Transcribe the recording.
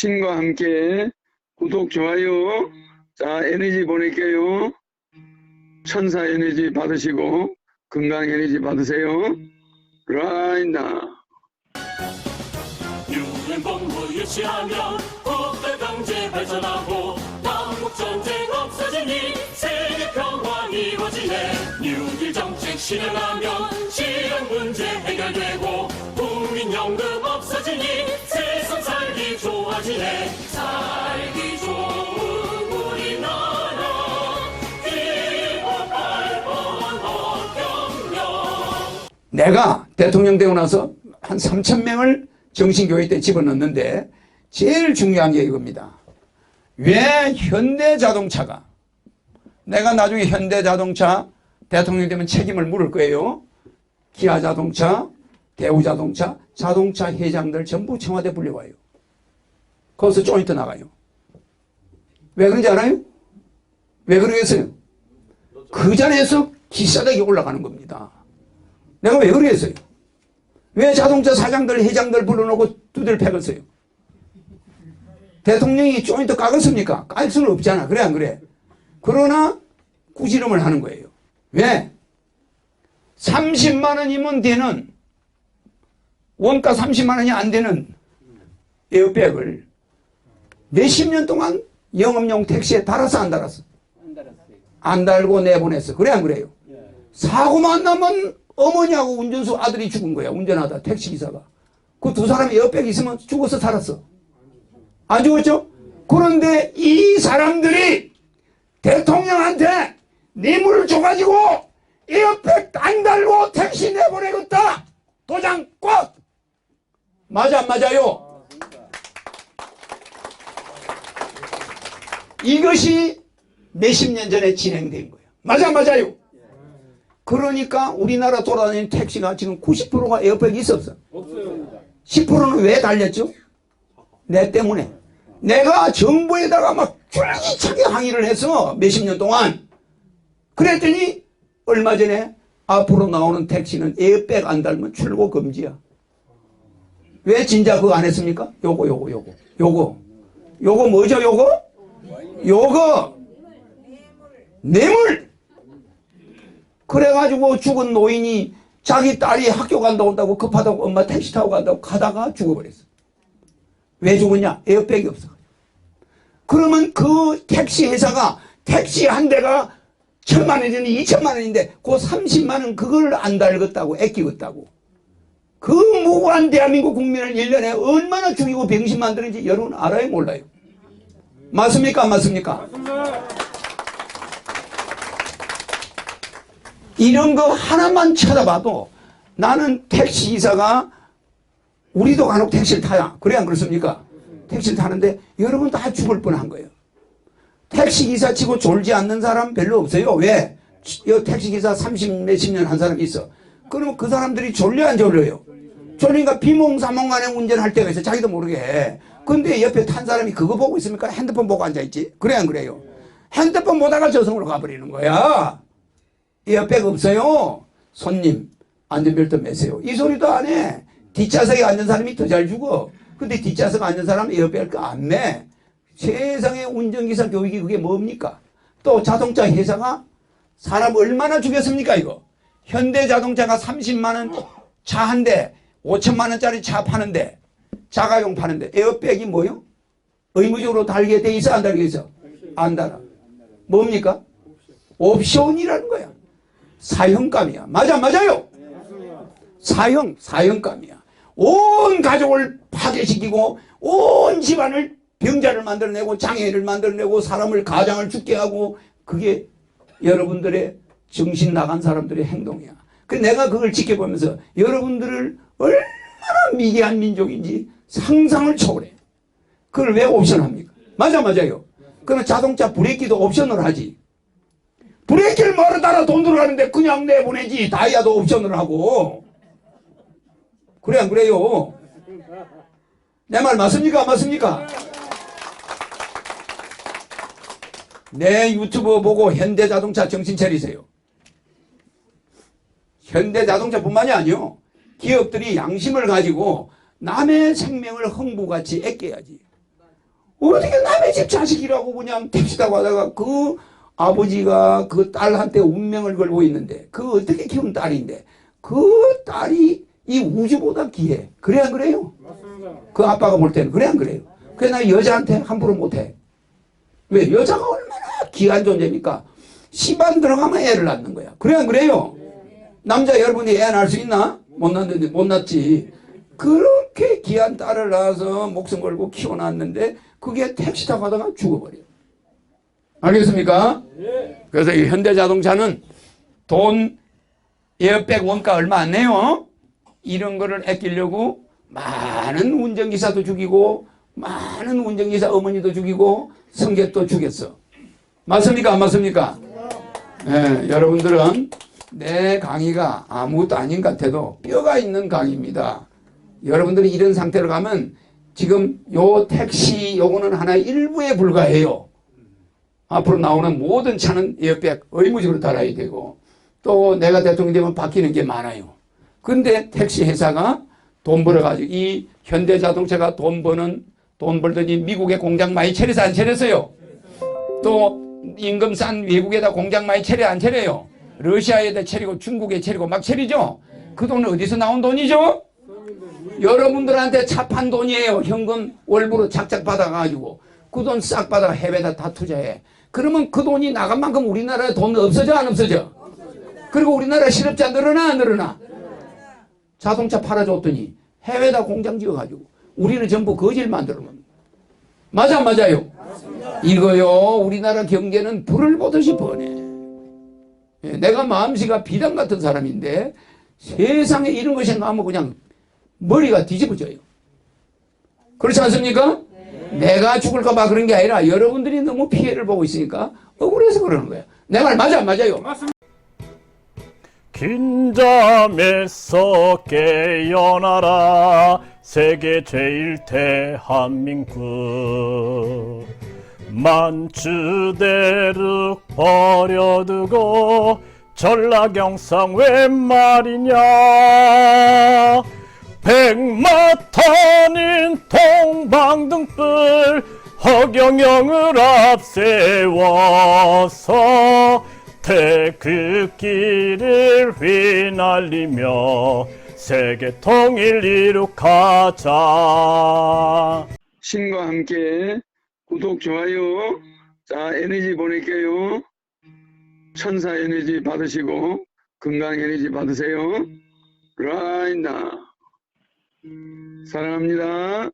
신과 함께 구독, 좋아요. 자, 에너지 보낼게요. 천사 에너지 받으시고 건강 에너지 받으세요. 뉴딜 정책 실현하면 실현 문제 해결되고 국민연금 없어지니 좋아지네 살기 좋은 우리나라 8번 헌경령 내가 대통령 되고 나서 한 3천 명을 정신교회 때 집어넣는데 제일 중요한 게 이겁니다. 왜 현대 자동차가 내가 나중에 현대 자동차 대통령 되면 책임을 물을 거예요. 기아 자동차, 대우 자동차, 자동차 회장들 전부 청와대 불려와요. 거기서 조인트 나가요. 왜 그런지 알아요? 왜 그러겠어요? 그 자리에서 기사대기 올라가는 겁니다. 내가 왜 그러겠어요? 왜 자동차 사장들, 회장들 불러놓고 두들 써요? 대통령이 조인트 까겠습니까? 깔 수는 없잖아. 그래, 안 그래? 그러나 꾸지름을 하는 거예요. 왜? 30만원이면 되는, 원가 30만원이 안 되는 에어백을 몇십 년 동안 영업용 택시에 달아서 안 달았어? 안 달고 내보냈어. 그래, 안 그래요? 사고만 나면 어머니하고 운전수 아들이 죽은 거야. 운전하다 택시기사가. 그 두 사람이 에어백 있으면 죽어서 살았어. 안 죽었죠? 그런데 이 사람들이 대통령한테 뇌물을 줘가지고 에어백 안 달고 택시 내보내겠다. 도장 꼭! 맞아, 안 맞아요? 이것이 몇십 년 전에 진행된 거예요. 맞아, 안 맞아요? 그러니까 우리나라 돌아다니는 택시가 지금 90%가 에어백이 있었어. 없어요. 10%는 왜 달렸죠? 내 때문에. 내가 정부에다가 막 쫄깃하게 항의를 해서 몇십 년 동안. 그랬더니 얼마 전에 앞으로 나오는 택시는 에어백 안 달면 출고 금지야. 왜 진짜 그거 안 했습니까? 요거, 요거, 요거. 요거. 요거 뭐죠, 요거? 요거. 뇌물! 그래가지고 죽은 노인이 자기 딸이 학교 간다고 한다고 급하다고 엄마 택시 타고 간다고 가다가 죽어버렸어. 왜 죽었냐? 에어백이 없어. 그러면 그 택시 회사가 택시 한 대가 천만 원이니 이천만 원인데 그 30만 원 그걸 안 달겠다고 애끼겠다고. 그 무고한 대한민국 국민을 1년에 얼마나 죽이고 병신 만드는지 여러분 알아요 몰라요? 맞습니까 안 맞습니까? 이런 거 하나만 쳐다봐도 나는 택시기사가 우리도 간혹 택시를 타야 그래 안 그렇습니까? 택시를 타는데 여러분 다 죽을 뻔한 거예요. 택시기사 치고 졸지 않는 사람 별로 없어요. 왜? 이 택시기사 30 몇십 년 한 사람이 있어. 그러면 그 사람들이 졸려 안 졸려요? 졸리니까 비몽사몽간에 운전할 때가 있어. 자기도 모르게. 근데 옆에 탄 사람이 그거 보고 있습니까? 핸드폰 보고 앉아있지? 그래 안 그래요? 핸드폰 보다가 저승으로 가버리는 거야. 에어백 없어요. 손님 안전벨트 매세요. 이 소리도 안 해. 뒷좌석에 앉은 사람이 더 잘 죽어. 근데 뒷좌석에 앉은 사람 에어백을 안 매. 세상에 운전기사 교육이 그게 뭡니까? 또 자동차 회사가 사람 얼마나 죽였습니까 이거? 현대자동차가 30만원 차 한 대 5천만원짜리 차 파는데 자가용 파는데 에어백이 뭐요? 의무적으로 달게 돼 있어 안 달게 있어? 안 달아. 뭡니까? 옵션이라는 거야. 사형감이야. 맞아, 맞아요. 사형, 사형감이야. 온 가족을 파괴시키고 온 집안을 병자를 만들어내고 장애를 만들어내고 사람을 가장을 죽게 하고 그게 여러분들의 정신 나간 사람들의 행동이야. 그 내가 그걸 지켜보면서 여러분들을 얼마나 미개한 민족인지 상상을 초월해. 그걸 왜 옵션합니까? 맞아, 맞아요. 그럼 자동차 브레이크도 옵션을 하지. 브레이크를 뭐로 달아 돈 들어가는데 그냥 내보내지 다이아도 옵션을 하고 그래 안 그래요 내 말 맞습니까 안 맞습니까 내 유튜브 보고 현대자동차 정신 차리세요 현대자동차뿐만이 아니요 기업들이 양심을 가지고 남의 생명을 흥부같이 애껴야지 어떻게 남의 집 자식이라고 그냥 택시 타고 가다가 그 아버지가 그 딸한테 운명을 걸고 있는데 그 어떻게 키운 딸인데 그 딸이 이 우주보다 귀해. 그래 안 그래요? 그 아빠가 볼 때는 그래 안 그래요? 그래 나 여자한테 함부로 못해. 왜? 여자가 얼마나 귀한 존재입니까? 시반 들어가면 애를 낳는 거야. 그래 안 그래요? 남자 여러분이 애 낳을 수 있나? 못 낳는데 못 낳지. 그렇게 귀한 딸을 낳아서 목숨 걸고 키워놨는데 그게 택시 타고 가다가 죽어버려. 알겠습니까? 그래서 이 현대자동차는 돈 에어백 원가 얼마 안 내요. 이런 거를 아끼려고 많은 운전기사도 죽이고 많은 운전기사 어머니도 죽이고 성객도 죽였어. 맞습니까? 안 맞습니까? 예, 여러분들은 내 강의가 아무것도 아닌 것 같아도 뼈가 있는 강의입니다. 여러분들이 이런 상태로 가면 지금 요 택시 요거는 하나의 일부에 불과해요. 앞으로 나오는 모든 차는 에어백 의무적으로 달아야 되고 또 내가 대통령이 되면 바뀌는 게 많아요. 근데 택시 회사가 돈 벌어가지고 이 현대자동차가 돈 버는 돈 벌더니 미국에 공장 많이 차려서 안 차렸어요. 또 임금 싼 외국에다 공장 많이 차려 안 차려요. 러시아에다 차리고 중국에 차리고 막 차리죠. 그 돈은 어디서 나온 돈이죠? 여러분들한테 차판 돈이에요. 현금 월부로 작작 받아가지고 그 돈 싹 받아 해외에다 다 투자해. 그러면 그 돈이 나간 만큼 우리나라에 돈 없어져 안 없어져? 그리고 우리나라 실업자 늘어나 안 늘어나? 자동차 팔아줬더니 해외에다 공장 지어가지고 우리는 전부 거질 만들어 놓는 맞아 안 맞아요? 이거요 우리나라 경제는 불을 보듯이 번해 예, 내가 마음씨가 비단 같은 사람인데 세상에 이런 거 생각하면 그냥 머리가 뒤집어져요. 그렇지 않습니까? 내가 죽을까 봐 그런 게 아니라 여러분들이 너무 피해를 보고 있으니까 억울해서 그러는 거예요. 내 말 맞아 안 맞아요? 긴 잠에서 깨어나라. 세계 제일 대한민국. 만주대륙 버려두고 전라경상 웬 말이냐 백마탄인 동방등불 허경영을 앞세워서 태극기를 휘날리며 세계 통일 이룩하자. 신과 함께 구독, 좋아요. 자, 에너지 보낼게요. 천사 에너지 받으시고, 건강 에너지 받으세요. 라이나. 사랑합니다.